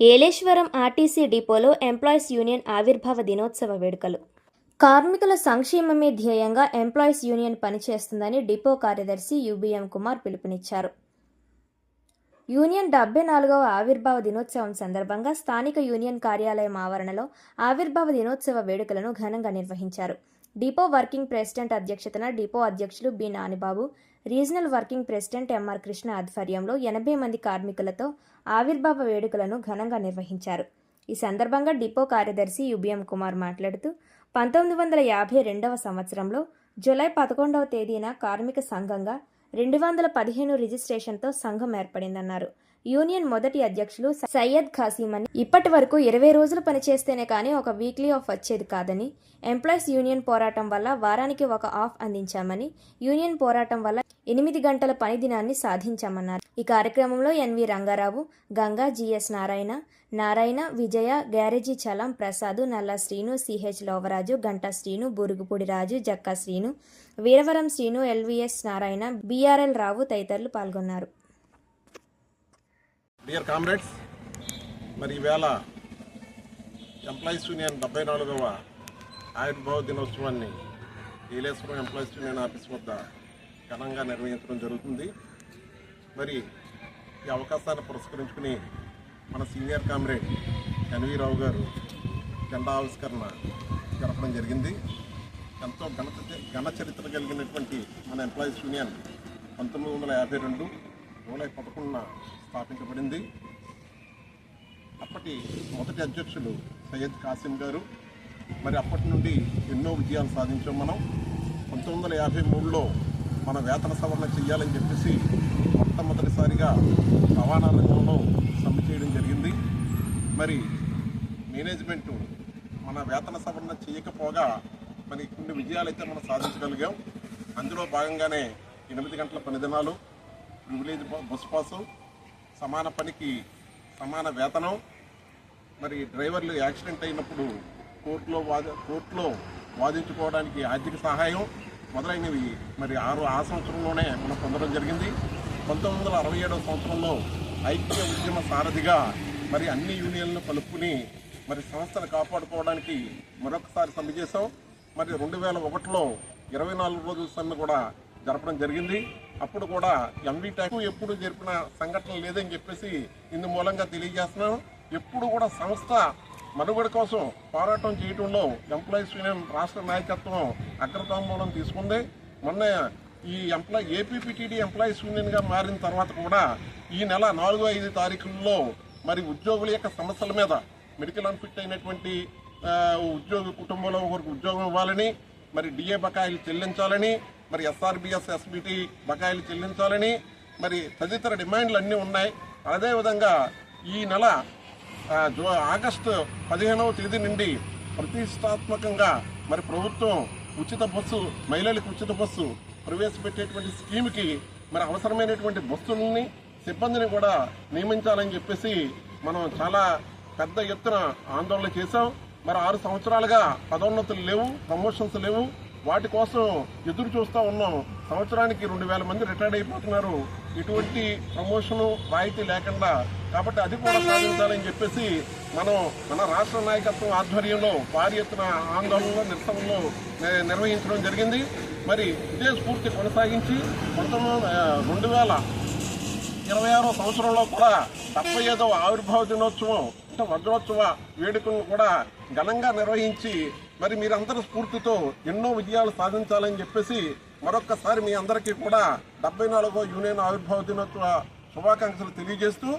Yeleswaram RTC డిపోలో employees union ఆవిర్భావ దినోత్సవ వేడుకలు. కార్మికుల సంక్షేమమే ధ్యేయంగా ఎంప్లాయీస్ యూనియన్ పనిచేస్తుందని డిపో కార్యదర్శి యుబిఎం కుమార్ పిలుపునిచ్చారు. యూనియన్ డెబ్బై నాలుగవ ఆవిర్భావ దినోత్సవం సందర్భంగా స్థానిక యూనియన్ కార్యాలయం ఆవరణలో ఆవిర్భావ దినోత్సవ వేడుకలను ఘనంగా నిర్వహించారు. డిపో వర్కింగ్ ప్రెసిడెంట్ అధ్యక్షతన డిపో అధ్యక్షులు B Nanibabu regional working president MR Krishna ఆధ్వర్యంలో ఎనభై మంది కార్మికులతో ఆవిర్భావ వేడుకలను ఘనంగా నిర్వహించారు. ఈ సందర్భంగా డిపో కార్యదర్శి యుబిఎం కుమార్ మాట్లాడుతూ పంతొమ్మిది వందల యాభై రెండవ సంవత్సరంలో జూలై పదకొండవ తేదీన కార్మిక సంఘంగా రెండు వందల పదిహేను రిజిస్ట్రేషన్తో సంఘం ఏర్పడిందన్నారు. యూనియన్ మొదటి అధ్యక్షులు సయ్యద్ ఖాసీం అని. ఇప్పటి వరకు ఇరవై రోజులు పనిచేస్తేనే కానీ ఒక వీక్లీ ఆఫ్ వచ్చేది కాదని ఎంప్లాయీస్ యూనియన్ పోరాటం వల్ల వారానికి ఒక ఆఫ్ అందించామని యూనియన్ పోరాటం వల్ల ఎనిమిది గంటల పని దినాన్ని సాధించామన్నారు. ఈ కార్యక్రమంలో N V Rangarao Ganga GS Narayana Narayana Vijaya garage Chalam Prasad Nalla Srinu CH Lovaraju Ganta Srinu Burugupudi Raju Jakka Srinu Veeravaram Srinu LVS Narayana BRL Rao తదితరులు పాల్గొన్నారు. డియర్ కామ్రేడ్స్ మరి ఈవేళ ఎంప్లాయీస్ యూనియన్ డెబ్బై నాలుగవ ఆవిర్భావ దినోత్సవాన్ని ఏలేశ్వరం ఎంప్లాయీస్ యూనియన్ ఆఫీస్ వద్ద ఘనంగా నిర్వహించడం జరుగుతుంది. మరి ఈ అవకాశాన్ని పురస్కరించుకుని మన సీనియర్ కామ్రేడ్ ఎన్వి రావు గారు జెండా ఆవిష్కరణ జరపడం జరిగింది. ఎంతో ఘన ఘన చరిత్ర కలిగినటువంటి మన ఎంప్లాయీస్ యూనియన్ పంతొమ్మిది వందల యాభై రెండు జూలై పదకొండున స్థాపించబడింది. అప్పటి మొదటి అధ్యక్షులు సయ్యద్ కాసిం గారు. మరి అప్పటి నుండి ఎన్నో విజయాలు సాధించాం మనం. పంతొమ్మిది వందల యాభై మూడులో మన వేతన సవరణ చేయాలని చెప్పేసి మొట్టమొదటిసారిగా రవాణా రంగంలో సమ్మె చేయడం జరిగింది. మరి మేనేజ్మెంటు మన వేతన సవరణ చేయకపోగా మరి కొన్ని విజయాలు అయితే మనం సాధించగలిగాం. అందులో భాగంగానే ఎనిమిది గంటల పనిదినాలు ప్రివిలేజ్ బస్ పాసు సమాన పనికి సమాన వేతనం. మరి డ్రైవర్లు యాక్సిడెంట్ అయినప్పుడు కోర్టులో వాద కోర్టులో వాదించుకోవడానికి ఆర్థిక సహాయం మొదలైనవి. మరి ఆరు ఆ సంవత్సరంలోనే మనం పొందడం జరిగింది. పంతొమ్మిది వందల అరవై ఏడవ సంవత్సరంలో ఐక్య ఉద్యమ సారథిగా మరి అన్ని యూనియన్లను కలుపుకుని మరి సంస్థను కాపాడుకోవడానికి మరొకసారి సమ్మె చేశాం. మరి రెండు వేల ఒకటిలో ఇరవై నాలుగు రోజుల సమ్మె కూడా జరపడం జరిగింది. అప్పుడు కూడా ఎంవీ ట్యాక్ ఎప్పుడు జరిపిన సంఘటన లేదని చెప్పేసి ఇందు మూలంగా తెలియజేస్తున్నాను. ఎప్పుడు కూడా సంస్థ మనుగడ కోసం పోరాటం చేయడంలో ఎంప్లాయీస్ యూనియన్ రాష్ట్ర నాయకత్వం అగ్రతాంబూలం తీసుకుంది. మొన్న ఈ ఎంప్లాయ్ ఏపీపీటీడీ ఎంప్లాయీస్ యూనియన్గా మారిన తర్వాత కూడా ఈ నెల నాలుగు ఐదు తారీఖుల్లో మరి ఉద్యోగుల యొక్క సమస్యల మీద మెడికల్ అన్ఫిట్ అయినటువంటి ఉద్యోగ కుటుంబంలో ఒకరికి ఉద్యోగం ఇవ్వాలని మరి డిఏ బకాయిలు చెల్లించాలని మరి ఎస్ఆర్బిఎస్ ఎస్బిటి బకాయిలు చెల్లించాలని మరి తదితర డిమాండ్లు అన్నీ ఉన్నాయి అదేవిధంగా ఈ నెల జూ ఆగస్టు పదిహేనవ తేదీ నుండి ప్రతిష్టాత్మకంగా మరి ప్రభుత్వం ఉచిత బస్సు మహిళలకు ఉచిత బస్సు ప్రవేశపెట్టేటువంటి స్కీమ్కి మరి అవసరమైనటువంటి బస్సులని సిబ్బందిని కూడా నియమించాలని చెప్పేసి మనం చాలా పెద్ద ఎత్తున ఆందోళన చేశాం. మరి ఆరు సంవత్సరాలుగా పదోన్నతులు లేవు ప్రమోషన్స్ లేవు. వాటి కోసం ఎదురు చూస్తూ ఉన్నాం. సంవత్సరానికి రెండు వేల మంది రిటైర్డ్ అయిపోతున్నారు. ఎటువంటి ప్రమోషను రాయితీ లేకుండా కాబట్టి అది కూడా సాధించాలని చెప్పేసి మనం మన రాష్ట్ర నాయకత్వం ఆధ్వర్యంలో భారీ ఎత్తున ఆందోళనలో నిరసనలో నిర్వహించడం జరిగింది. మరి ఇదే స్ఫూర్తి కొనసాగించి పంతొమ్మిది రెండు వేల ఇరవై ఆరో సంవత్సరంలో కూడా డెబ్బై ఐదవ ఆవిర్భావ దినోత్సవం అంటే వజ్రోత్సవ వేడుకలను కూడా ఘనంగా నిర్వహించి మరి మీరందరి స్ఫూర్తితో ఎన్నో విజయాలు సాధించాలని చెప్పేసి మరొక్కసారి మీ అందరికీ కూడా డెబ్బై నాలుగో యూనియన్ ఆవిర్భావ దినోత్సవ శుభాకాంక్షలు తెలియజేస్తూ